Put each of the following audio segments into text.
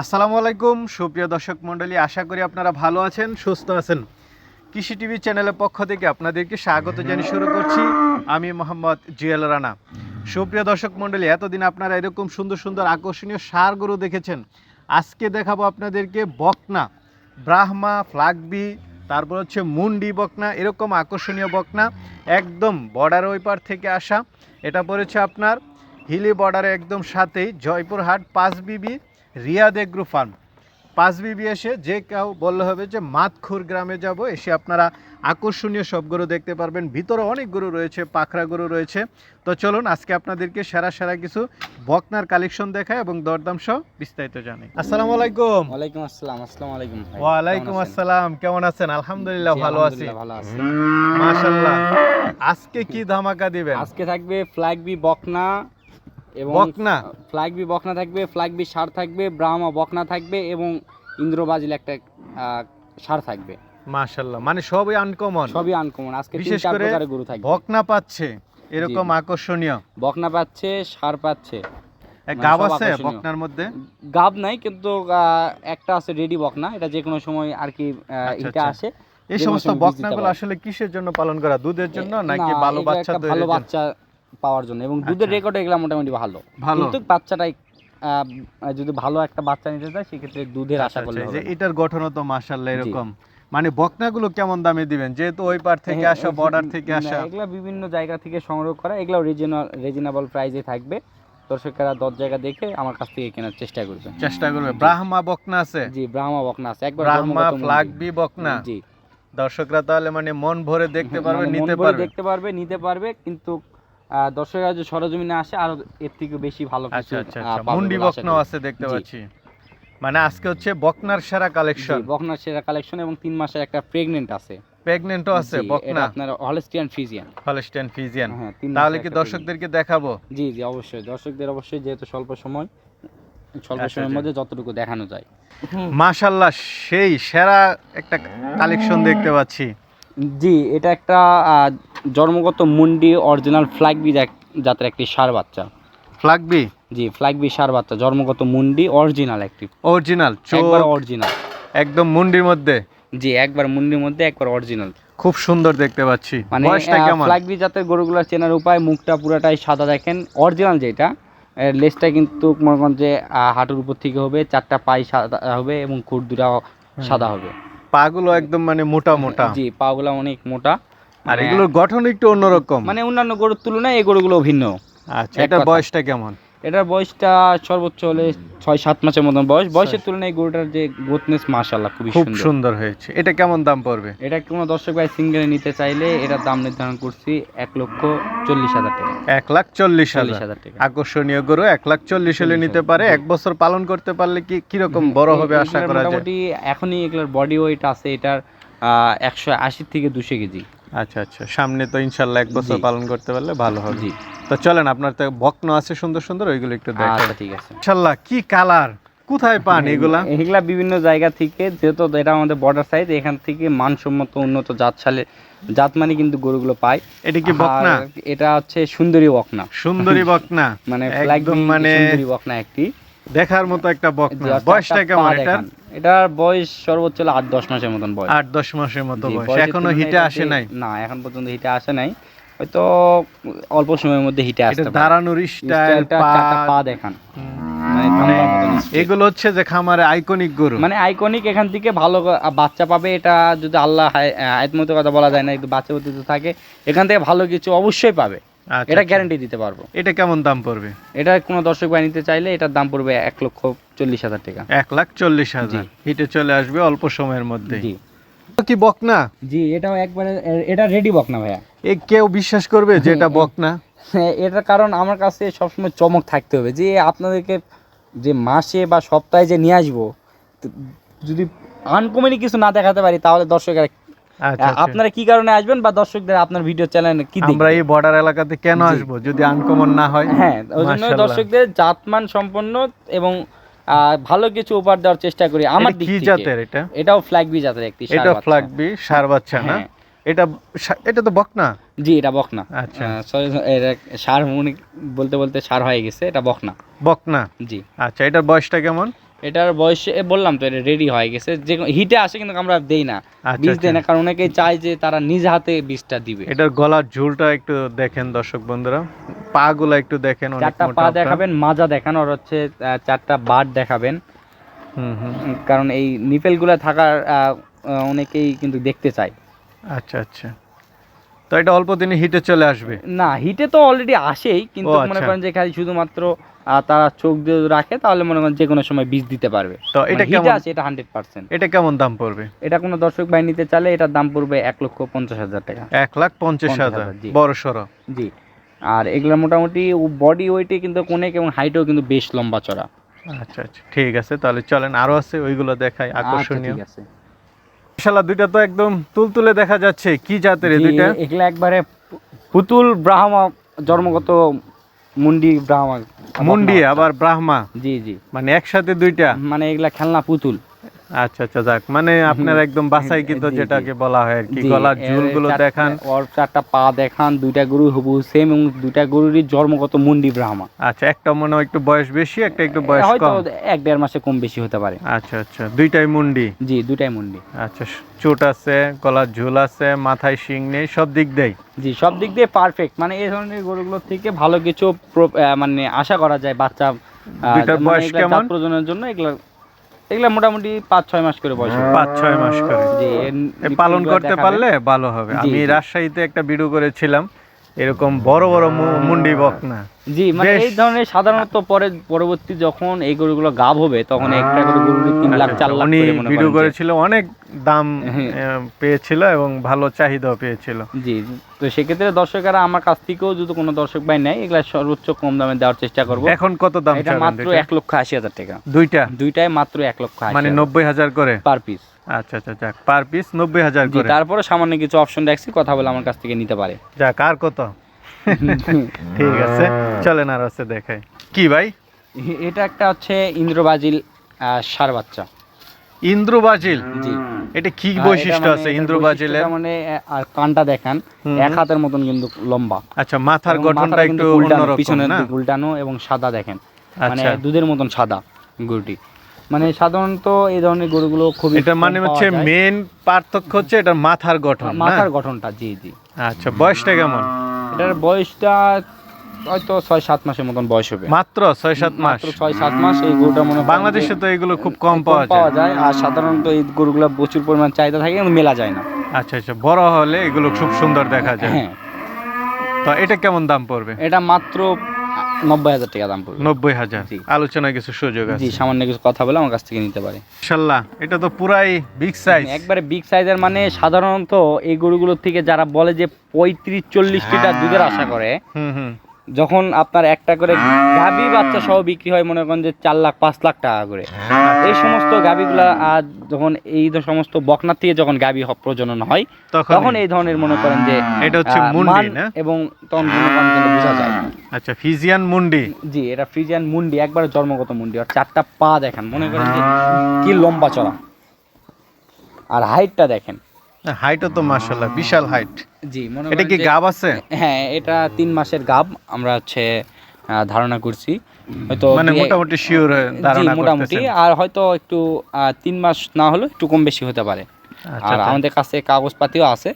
আসসালামু আলাইকুম, সুপ্রিয় দর্শক মণ্ডলী, আশা করি আপনারা ভালো আছেন, সুস্থ আছেন। কৃষি টিভি চ্যানেলের পক্ষ থেকে আপনাদেরকে স্বাগত জানিয়ে শুরু করছি। আমি মোহাম্মদ জুয়েল রানা। সুপ্রিয় দর্শক মণ্ডলী, এতদিন আপনারা এরকম সুন্দর সুন্দর আকর্ষণীয় সার গরু দেখেছেন। আজকে দেখাবো আপনাদেরকে বকনা, ব্রাহ্মা, ফ্লাগবি, তারপর হচ্ছে মুন্ডি বকনা, এরকম আকর্ষণীয় বকনা, একদম বর্ডার ওই পার থেকে আসা। এটা পড়েছে আপনার হিলি বর্ডারে একদম সাথেই, জয়পুরহাট পাঁচ বিবি রিয়াদ এগ্রো ফার্ম। পাঁচ বিবি এসে যে কেউ বললে হবে যে মাতখুর গ্রামে যাব এসে আপনারা আকর্ষণীয় সব গরু দেখতে পারবেন। ভিতরে অনেক গরু রয়েছে পাখরা গরু রয়েছে। তো চলুন আজকে আপনাদেরকে সেরা সেরা কিছু বকনার কালেকশন দেখায় এবং দরদাম সহ বিস্তারিত জানাই। আসসালামু আলাইকুম। ওয়ালাইকুম আসসালাম আসসালামু আলাইকুম ওয়ালাইকুম আসসালাম কেমন আছেন? আলহামদুলিল্লাহ ভালো আছি। ভালো আছি। মাশাআল্লাহ। আজকে কি ধামাকা দিবেন? আজকে থাকবে ফ্ল্যাগ বি বকনা এবং বকনা? ফ্ল্যাগ বি বকনা থাকবে ফ্ল্যাগ বি সার থাকবে ব্রাহ্মা বকনা থাকবে এবং ইন্দ্রবাজিল একটা সার থাকবে। মাশাআল্লাহ মানে সবই আনকমন সবই আনকমন আজকে বিশেষ করে গরু থাকবে। বকনা পাচ্ছে এরকম আকর্ষণীয়। বকনা পাচ্ছে সার পাচ্ছে। মানে গাব আছে বকনার মধ্যে? গাব নাই কিন্তু একটা আছে রেডি বকনা এটা যে কোনো সময় আর কি আহ, আচ্ছা, এটা আচ্ছা। আসে। এই সমস্ত বকনাগুলো আসলে কিসের জন্য পালন করা? দুধের জন্য নাকি ভালো বাচ্চা ভালো বাচ্চা পাওয়ার জন্য এবং দুধের আচ্ছা। রেকর্ড এগুলো মোটামুটি ভালো। ভালো। কিন্তু বাচ্চাটাই যদি ভালো একটা বাচ্চা নিতে চায় সেক্ষেত্রে দুধের আচ্ছা, আশা করলে আচ্ছা, যে এটার গঠনও তো মাশাআল্লাহ এরকম। মানে বকনাগুলো কেমন দামে দিবেন? যেহেতু ওই পার থেকে হ্যাঁ, আসা বর্ডার থেকে আসা। এগুলো বিভিন্ন জায়গা থেকে সংগ্রহ করা এগুলো রিজনাল রিজনেবল প্রাইসে থাকবে। দর্শকেরা দশ জায়গা দেখে আমার কাছ থেকে কেনার চেষ্টা করবে চেষ্টা করবে। ব্রাহ্মা বকনা আছে? জি ব্রাহ্মা বকনা আছে। একবার ব্রাহ্মা। ফ্লাগবি বকনা? জি। দর্শকরা তাহলে মানে মন ভরে দেখতে পারবে মানে নিতে পারবে। দেখতে পারবে নিতে পারবে কিন্তু দর্শকরা যে সরজমিনে আসে আরও এর থেকে বেশি ভালো আচ্ছা আচ্ছা আচ্ছা। মুন্ডি করি। আছে দেখতে পাচ্ছি। মানে আজকে হচ্ছে বকনার সেরা কালেকশন বকনার সেরা কালেকশন এবং তিন মাসের একটা প্রেগনেন্ট আছে। প্রেগনেন্টও আছে বকনা। আপনার হলস্টিয়ান ফ্রিজিয়ান হলস্টেন ফিজিয়ান হ্যাঁ তাহলে কি দর্শকদেরকে দেখাবো? জি জি অবশ্যই। দর্শকদের অবশ্যই যেহেতু স্বল্প সময় স্বল্প আচ্ছা, সময়ের। মধ্যে যতটুকু দেখানো যায়। মাশাল্লাহ সেই সেরা একটা কালেকশন দেখতে পাচ্ছি। জি এটা একটা আহ, জন্মগত মুন্ডি অরিজিনাল ফ্ল্যাগবি জাতের একটি সার বাচ্চা। ফ্লাগবি জি ফ্ল্যাগবি সার বাচ্চা জন্মগত মুন্ডি অরিজিনাল একটি। অরিজিনাল একবার অরিজিনাল। একদম মুন্ডির মধ্যে? জি একবার মুন্ডির মধ্যে একবার অরিজিনাল। খুব সুন্দর দেখতে পাচ্ছি। মানে ফ্ল্যাগবি জাতের গরুগুলো চেনার উপায় মুখটা পুরাটাই সাদা দেখেন। অরিজিনাল যেটা এর লেজটা কিন্তু মনে করেন যে হাঁটুর উপর থেকে হবে চারটা পাই সাদা হবে এবং খুর দুটা সাদা হবে। পাগুলো একদম মানে মোটা মোটা। জি পাগুলা অনেক মোটা। আর মানে- এগুলোর গঠন একটু অন্যরকম। মানে অন্যান্য গরুর তুলনায় এই গরুগুলো ভিন্ন। আচ্ছা এটার বয়সটা কেমন? এটার বয়সটা সর্বোচ্চ হলে ছয় সাত মাসের মতন বয়স। বয়সের তুলনায় গরুটার যে গ্রোথনেস মাশাল্লাহ খুবই খুব সুন্দর। হয়েছে। এটা কেমন দাম পড়বে? এটা কোনো দর্শক ভাই সিঙ্গেলে নিতে চাইলে এটার দাম নির্ধারণ করছি এক লক্ষ চল্লিশ হাজার টাকা। এক লাখ চল্লিশ হাজার। টাকা। আকর্ষণীয় গরু এক লাখ চল্লিশ হলে নিতে পারে। এক বছর পালন করতে পারলে কি কীরকম বড় হবে আশা করা যায়? মোটামুটি এখনই এগুলোর বডি ওয়েট আছে এটার একশো আশি থেকে দুশো কেজি। আচ্ছা আচ্ছা। সামনে তো ইনশাল্লাহ এক বছর পালন করতে পারলে ভালো হবে। জি। তো চলেন আপনার তো বকনো আছে সুন্দর সুন্দর ওইগুলো একটু দেখেন। আচ্ছা ঠিক আছে। ইনশাল্লাহ কি কালার? কোথায় পান এগুলা? এগুলা? বিভিন্ন জায়গা থেকে যেহেতু এটা আমাদের বর্ডার সাইড এখান থেকে মানসম্মত উন্নত জাত সালে জাত মানে কিন্তু গরুগুলো পায়। এটা কি বকনা? এটা হচ্ছে সুন্দরী বকনা। সুন্দরী বকনা? মানে একদম মানে সুন্দরী বকনা একটি। দেখার মতো একটা বকনা। বয়সটা কেমন এটার? দেখান। এটার বয়স সর্বোচ্চ হলো আট দশ মাসের মতন বয়স। আট দশ মাসের মতো বয়স। এখনও হিটে আসে নাই? না এখন পর্যন্ত হিটে আসে নাই। হয়তো অল্প সময়ের মধ্যে হিটে পারে। দাঁড়ানোর স্টাইল পা দেখান। মানে মানে। এগুলো হচ্ছে যে খামারে আইকনিক গরু। মানে আইকনিক এখান থেকে ভালো বাচ্চা পাবে এটা যদি আল্লাহ আয়ত মতো কথা বলা যায় না একটু বাচ্চা অতীত থাকে এখান থেকে ভালো কিছু অবশ্যই পাবে। আচ্ছা, এটা আচ্ছা। গ্যারান্টি দিতে পারব। এটা কেমন দাম পড়বে? এটা কোনো দর্শক ভাই নিতে চাইলে এটার দাম পড়বে এক লক্ষ চল্লিশ হাজার টাকা। এক লাখ চল্লিশ হাজার। হিটে চলে আসবে অল্প সময়ের মধ্যে জি। কি বকনা? জি এটাও একবারে এটা রেডি বক না ভাইয়া। এ কেউ বিশ্বাস করবে যে এটা বকনা? হ্যাঁ, এটার কারণ আমার কাছে সবসময় চমক থাকতে হবে যে আপনাদেরকে যে মাসে বা সপ্তাহে যে নিয়ে আসব যদি আনকমনই কিছু না দেখাতে পারি তাহলে দর্শকেরা আচ্ছা আচ্ছা। আপনারা কি কারণে আসবেন বা দর্শকদের আপনার ভিডিও চ্যানেলে কি আমরা এই বর্ডার এলাকাতে কেন আসব যদি আনকমন না হয়? হ্যাঁ ওই জন্য। দর্শকদের জাতমান সম্পন্ন এবং ভালো কিছু উপহার দেওয়ার চেষ্টা করি আমার দিক থেকে। জাতের এটা? এটাও ফ্ল্যাগবি জাতের একটি এটা ফ্ল্যাগ বি সার বাচ্চা না? হ্যাঁ। এটা এটা তো বকনা? জি এটা বকনা। আচ্ছা। সরি এটা সার মনে বলতে বলতে সার হয়ে গেছে এটা বকনা। বকনা? জি। আচ্ছা এটার বয়সটা কেমন? এটার বয়সে বললাম তো এটা রেডি হয়ে গেছে। যে হিটে আসে কিন্তু আমরা দেই না। আচ্ছা, বীজ দেই আচ্ছা। না কারণ অনেকেই চায় যে তারা নিজ হাতে বীজটা দিবে। এটার গলার ঝুলটা একটু দেখেন দর্শক বন্ধুরা। পা গুলা একটু দেখেন অনেক চারটা পা দেখাবেন মাজা দেখান আর হচ্ছে চারটা বাট দেখাবেন। হুম হুম। কারণ এই নিপেল নিপেলগুলো থাকার অনেকেই কিন্তু দেখতে চায়। আচ্ছা আচ্ছা। তো এটা অল্প দিনে হিটে চলে আসবে? না হিটে তো অলরেডি আসেই কিন্তু মনে আচ্ছা। করেন যে খালি শুধুমাত্র আহ, তারা চোখ দিয়ে রাখে তাহলে মনে করেন যে কোনো সময় বীজ দিতে পারবে। তো এটা কেমন? আছে এটা হান্ড্রেড পার্সেন্ট এটা কেমন দাম পড়বে? এটা কোনো দর্শক ভাই নিতে চাইলে এটার দাম পড়বে এক লক্ষ পঞ্চাশ হাজার টাকা। এক লাখ পঞ্চাশ হাজার। বড় সড়ো। জি। আর এগুলো মোটামুটি বডি ওয়েটে কিন্তু অনেক এবং হাইটেও কিন্তু বেশ লম্বা চড়া। আচ্ছা আচ্ছা ঠিক আছে তাহলে চলেন আরও আছে ওইগুলো দেখাই আচ্ছা আকর্ষণীয়। ঠিক আছে। শালা দুইটা তো একদম তুলতুলে দেখা যাচ্ছে কি জাতের দুইটা? এগুলা একবারে পুতুল ব্রাহ্মা জন্মগত মুন্ডি ব্রাহ্মা মুন্ডি আবার ব্রাহ্মা। জি জি। মানে একসাথে দুইটা? মানে এগুলা খেলনা পুতুল। আচ্ছা আচ্ছা যাক। মানে আপনার একদম বাসাই কিন্তু। যেটাকে বলা হয় আর কি। গলার ঝুলগুলো দেখান। ওর চারটা পা দেখান দুইটা গরু হবু সেম এবং দুইটা গরুরই জন্মগত মুন্ডি ব্রাহ্মা। আচ্ছা একটা মনে হয় একটু বয়স বেশি একটা একটু বয়স কম। এক দেড় মাসে কম বেশি হতে পারে। আচ্ছা আচ্ছা দুইটাই মুন্ডি? জি দুইটাই মুন্ডি। আচ্ছা চোট আছে গলার ঝুল আছে মাথায় শিং নেই সব দিক দেয় জি সব দিক দিয়ে পারফেক্ট মানে এই ধরনের গরুগুলোর থেকে ভালো কিছু মানে আশা করা যায় বাচ্চা মানে বয়স কেমন? জাত প্রজননের জন্য এগুলা এগুলা মোটামুটি পাঁচ ছয় মাস করে বয়স পাঁচ ছয় মাস করে। জি পালন করতে পারলে ভালো হবে। আমি রাজশাহীতে একটা ভিডিও করেছিলাম। এরকম বড় বড় মুন্ডি বকনা। জি মানে এই ধরনের সাধারণত পরে পরবর্তী যখন এই গরুগুলো গাব হবে তখন একটা করে গরু তিন লাখ আচ্ছা, চার লাখ উনি করে মনে ভিডিও করেছিল অনেক দাম হ্যাঁ। পেয়েছিল এবং ভালো চাহিদাও পেয়েছিল। জি তো সেক্ষেত্রে দর্শকেরা আমার কাছ থেকেও যদি কোনো দর্শক ভাই নেয় এগুলা সর্বোচ্চ কম দামে দেওয়ার চেষ্টা করব। এখন কত দাম এটা মাত্র? এক লক্ষ আশি হাজার টাকা। দুইটা? দুইটাই মাত্র এক লক্ষ মানে নব্বই হাজার করে? Per piece. আচ্ছা আচ্ছা যাক পার পিস নব্বই হাজার করে। তারপরে সামান্য কিছু অপশন দেখছি কথা বলে আমার কাছ থেকে নিতে পারে। যাক আর কত? ঠিক আছে চলেন আর আছে দেখাই। কি ভাই? এটা একটা হচ্ছে ইন্দ্রবাজিল ষাঁড় বাচ্চা। ইন্দ্রবাজিল? জি। এটা কি বৈশিষ্ট্য মানে আছে এটার ইন্দ্রবাজিলের? মানে আর কানটা দেখান এক হাতের মতন কিন্তু লম্বা। আচ্ছা মাথার গঠনটা একটু উল্টানো, অন্যরকম পিছনের উল্টানো এবং সাদা দেখেন। মানে আচ্ছা। দুধের মতন সাদা গরুটি মানে সাধারণত এই ধরনের গরুগুলো খুবই এটা মানে হচ্ছে মেন পার্থক্য হচ্ছে এটা মাথার গঠন মাথার গঠনটা জি জি। আচ্ছা বয়সটা কেমন? এটার বয়সটা হয়তো ছয় সাত মাসের মতন বয়স হবে। মাত্র ছয় সাত মাস? মাত্র ছয় সাত মাস এই গরুটা মনে বাংলাদেশে তো এগুলো খুব কম কম পাওয়া যায়। পাওয়া যায় আর সাধারণত এই গরুগুলো প্রচুর পরিমাণ চাহিদা থাকে কিন্তু মেলা যায় না। আচ্ছা আচ্ছা বড় হলে এগুলো খুব সুন্দর দেখা যায়। হ্যাঁ। তো এটা কেমন দাম পড়বে? এটা মাত্র নব্বই হাজার টাকা দাম পড়বে। নব্বই হাজার। আলোচনায় কিছু সুযোগ আছে। জি সামান্য কিছু কথা বলে আমার কাছ থেকে নিতে পারে। ইনশাল্লাহ এটা তো পুরাই বিগ সাইজ একবারে বিগ সাইজের মানে সাধারণত এই গরুগুলোর থেকে যারা বলে যে পঁয়ত্রিশ চল্লিশ লিটার দুধের আশা করে হুম হুম। যখন আপনার একটা করে গাভী বাচ্চা সহ বিক্রি হয় মনে করেন যে চার লাখ পাঁচ লাখ টাকা করে। এই সমস্ত গাভীগুলা আর যখন এই সমস্ত বকনার থেকে যখন গাভী প্রজনন হয় তখন এই ধরনের মনে করেন যে এটা হচ্ছে মুন্ডি, না? এবং তখন বোঝা যায়। আচ্ছা ফিজিয়ান মুন্ডি। জি এটা ফ্রিজিয়ান মুন্ডি একবারে জন্মগত মুন্ডি আর চারটা পা দেখেন মনে করেন যে কি লম্বা চড়া। আর হাইটটা দেখেন হাইটও তো মাশাল্লাহ বিশাল হাইট জি মনে এটা কি গাব আছে? হ্যাঁ এটা তিন মাসের গাব আমরা হচ্ছে ধারণা করছি। হয়তো মানে মোটামুটি শিওর ধারণা মোটামুটি আর হয়তো একটু তিন মাস না হলেও একটু কম বেশি হতে পারে। আচ্ছা আর আমাদের কাছে কাগজপাতিও আছে।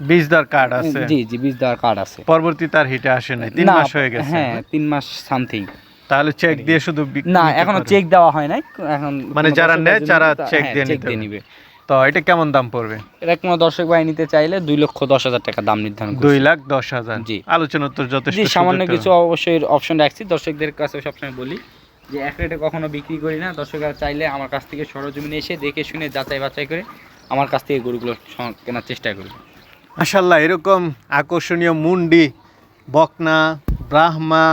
বীজদার কার্ড আছে। জি জি বীজ দেওয়ার কার্ড আছে। পরবর্তী তার হিটে আসে নাই। তিন মাস হয়ে গেছে। হ্যাঁ তিন মাস সামথিং তাহলে চেক দিয়ে শুধু না এখনও চেক দেওয়া হয় নাই। এখন মানে যারা নেয়, যারা check হ্যাঁ, দিয়ে check নিতে দিয়ে নিবে। তো এটা কেমন দাম পড়বে? এটা কোনো দর্শক ভাই নিতে চাইলে দুই লক্ষ দশ হাজার টাকা দাম নির্ধারণ দুই লাখ দশ হাজার। জি। আলোচনা তো যথেষ্ট সামান্য কিছু অবশ্যই অপশন রাখছি। দর্শকদের কাছে সবসময় বলি যে এক রেটে কখনো বিক্রি করি না। দর্শকরা চাইলে আমার কাছ থেকে সরজমিনে এসে দেখে শুনে যাচাই বাছাই করে আমার কাছ থেকে গরুগুলো কেনার চেষ্টা করি মাশাল্লাহ এরকম আকর্ষণীয় মুন্ডি বকনা ব্রাহ্মা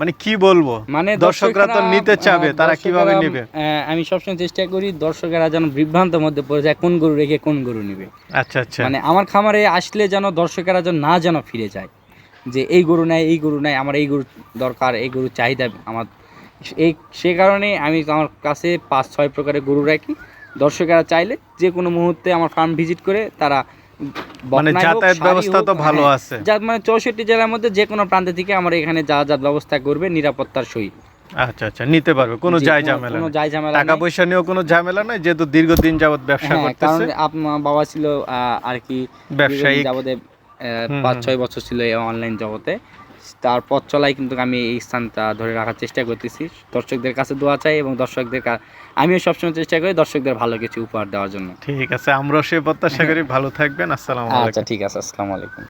মানে কি বলব? মানে দর্শকরা তো নিতে চাবে তারা কীভাবে নেবে? আমি সবসময় চেষ্টা করি দর্শকেরা যেন বিভ্রান্তের মধ্যে পড়ে যায় কোন গরু রেখে কোন গরু নিবে। আচ্ছা আচ্ছা। মানে আমার খামারে আসলে যেন দর্শকেরা যেন না যেন ফিরে যায় যে এই গরু নাই এই গরু নাই আমার এই গরু দরকার এই গরু চাহিদা আমার। এই সে কারণে আমি আমার কাছে পাঁচ ছয় প্রকারের গরু রাখি। দর্শকেরা চাইলে যে কোনো মুহূর্তে আমার ফার্ম ভিজিট করে তারা মানে যাতায়াত ব্যবস্থা তো ভালো হ্যাঁ, আছে। মানে চৌষট্টি জেলার মধ্যে যে কোনো প্রান্ত থেকে আমার এখানে যা যা ব্যবস্থা করবে নিরাপত্তার সহিত। আচ্ছা আচ্ছা নিতে পারবে কোনো ঝামেলা কোনো ঝামেলা টাকা পয়সা নিয়েও কোনো ঝামেলা নাই যেহেতু দীর্ঘদিন যাবত ব্যবসা হ্যাঁ, করতেছে। আপনার বাবা ছিল আহ, আর কি ব্যবসায়ী যাবতে পাঁচ ছয় বছর ছিল এই অনলাইন জগতে। তার পথ চলাই কিন্তু আমি এই স্থানটা ধরে রাখার চেষ্টা করতেছি। দর্শকদের কাছে দোয়া চাই এবং দর্শকদের আমিও সবসময় চেষ্টা করি দর্শকদের ভালো কিছু উপহার দেওয়ার জন্য। ঠিক আছে আমরাও সে প্রত্যাশা করি। ভালো থাকবেন আসসালাম আলাইকুম। আচ্ছা ঠিক আছে আসসালামু আলাইকুম।